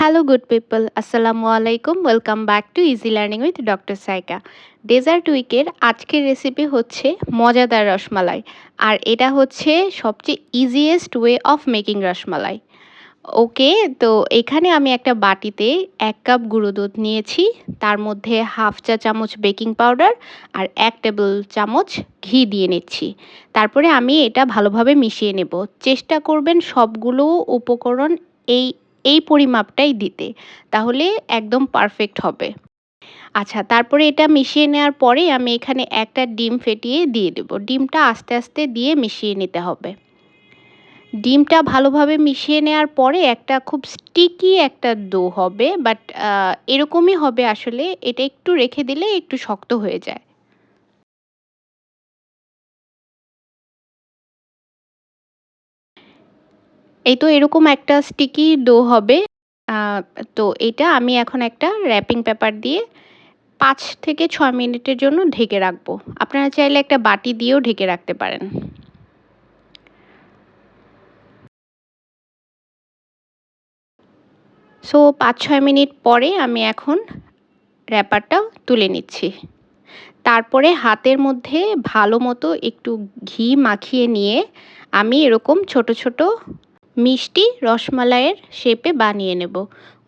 Hello good people আসসালামু আলাইকুম welcome back to easy learning with doctor Saika dessert উইকের আজকের recipe হচ্ছে মজাদার রসমালাই। আর এটা হচ্ছে সবচেয়ে easiest way of making rasmalai. Okay তো এখানে আমি একটা বাটিতে এক কাপ গুঁড়ো দুধ নিয়েছি। তার মধ্যে হাফ চা চামচ বেকিং পাউডার আর এক টেবিল চামচ ঘি দিয়ে নিচ্ছি। তারপরে আমি এটা ভালোভাবে মিশিয়ে নেব। চেষ্টা করবেন সবগুলো উপকরণ এই এই পরিমাপটাই দিতে, তাহলে একদম পারফেক্ট হবে। আচ্ছা তারপরে এটা মিশিয়ে নেওয়ার পরে আমি এখানে একটা ডিম ফেটিয়ে দিয়ে দেব। ডিমটা আস্তে আস্তে দিয়ে মিশিয়ে নিতে হবে। ডিমটা ভালোভাবে মিশিয়ে নেওয়ার পরে একটা খুব স্টিকি একটা ডো হবে বাট এরকমই হবে আসলে। এটা একটু রেখে দিলে একটু শক্ত হয়ে যায়। এই তো এরকম একটা স্টিকি ডো হবে। তো এটা আমি এখন একটা র্যাপিং পেপার দিয়ে পাঁচ থেকে ছয় মিনিটের জন্য ঢেকে রাখব। আপনারা চাইলে একটা বাটি দিয়েও ঢেকে রাখতে পারেন। সো পাঁচ ছয় মিনিট পরে আমি এখন র্যাপারটা তুলে নিচ্ছি। তারপরে হাতের মধ্যে ভালো মতো একটু ঘি মাখিয়ে নিয়ে আমি এরকম ছোট ছোট মিষ্টি রসমালাইয়ের শেপে বানিয়ে নেব।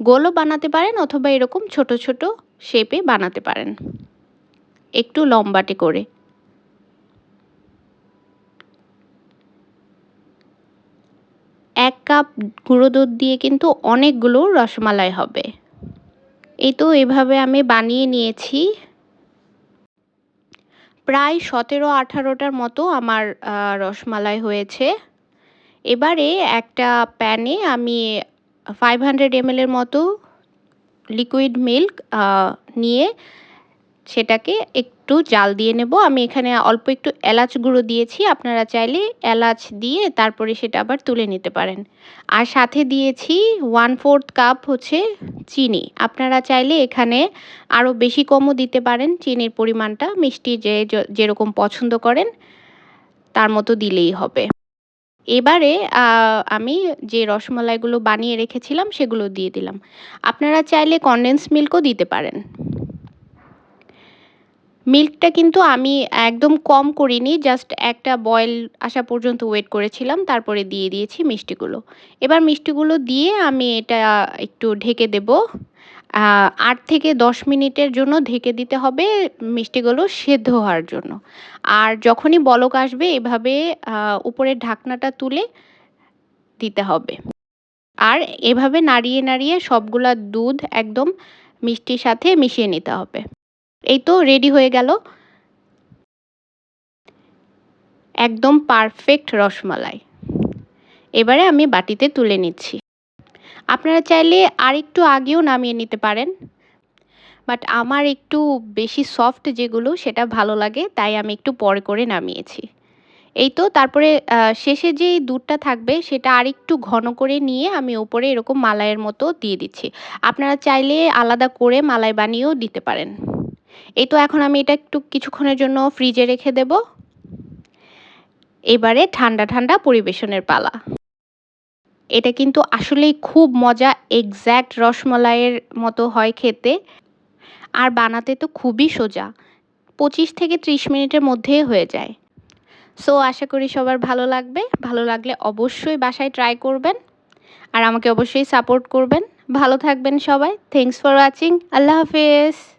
গোলও বানাতে পারেন অথবা এরকম ছোট ছোট শেপে বানাতে পারেন। একটু লম্বাটে করে। এক কাপ গুঁড়ো দুধ দিয়ে কিন্তু অনেকগুলো রসমালাই হবে। এই তো এভাবে আমি বানিয়ে নিয়েছি। প্রায় সতেরো আঠারোটার মতো আমার রসমালাই হয়েছে। এবারে একটা প্যানে আমি ফাইভ হান্ড্রেড এমএলের মতো লিকুইড মিল্ক নিয়ে সেটাকে একটু জাল দিয়ে নেব। আমি এখানে অল্প একটু এলাচ গুঁড়ো দিয়েছি। আপনারা চাইলে এলাচ দিয়ে তারপরে সেটা আবার তুলে নিতে পারেন। আর সাথে দিয়েছি ওয়ান ফোর্থ কাপ হচ্ছে চিনি। আপনারা চাইলে এখানে আরও বেশি কমও দিতে পারেন। চিনির পরিমাণটা মিষ্টি যে, যেরকম পছন্দ করেন, তার মতো দিলেই হবে। এবারে আমি যে রসমালাইগুলো বানিয়ে রেখেছিলাম সেগুলো দিয়ে দিলাম। আপনারা চাইলে কনডেন্স মিল্কও দিতে পারেন। মিল্কটা কিন্তু আমি একদম কম করিনি জাস্ট একটা বয়েল আসা পর্যন্ত ওয়েট করেছিলাম, তারপরে দিয়ে দিয়েছি মিষ্টিগুলো। এবার মিষ্টিগুলো দিয়ে আমি এটা একটু ঢেকে দেব। আট থেকে দশ মিনিটের জন্য ঢেকে দিতে হবে মিষ্টিগুলো সেদ্ধ হওয়ার জন্য। আর যখনই বলক আসবে, এভাবে উপরের ঢাকনাটা তুলে দিতে হবে। আর এভাবে নাড়িয়ে নাড়িয়ে সবগুলা দুধ একদম মিষ্টির সাথে মিশিয়ে নিতে হবে। এই তো রেডি হয়ে গেল। একদম পারফেক্ট রসমালাই। এবারে আমি বাটিতে তুলে নিচ্ছি। আপনারা চাইলে আর একটু আগেও নামিয়ে নিতে পারেন। বাট আমার একটু বেশি সফট যেগুলো সেটা ভালো লাগে, তাই আমি একটু পরে করে নামিয়েছি। এই তো, তারপরে শেষে যেই দুধটা থাকবে সেটা আর একটু ঘন করে নিয়ে আমি ওপরে এরকম মালাইয়ের মতো দিয়ে দিচ্ছি। আপনারা চাইলে আলাদা করে মালাই বানিয়েও দিতে পারেন। এই তো, এখন আমি এটা একটু কিছুক্ষণের জন্য ফ্রিজে রেখে দেব। এবারে ঠান্ডা ঠান্ডা পরিবেশনের পালা। এটা কিন্তু আসলেই খুব মজা এক্স্যাক্ট রসমলাইয়ের মতো হয় খেতে। আর বানাতে তো খুবই সোজা, পঁচিশ থেকে ত্রিশ মিনিটের মধ্যে হয়ে যায়। সো আশা করি সবার ভালো লাগবে। ভালো লাগলে অবশ্যই বাসায় ট্রাই করবেন। আর আমাকে অবশ্যই সাপোর্ট করবেন। ভালো থাকবেন সবাই। থ্যাংকস ফর ওয়াচিং আল্লাহ হাফেজ।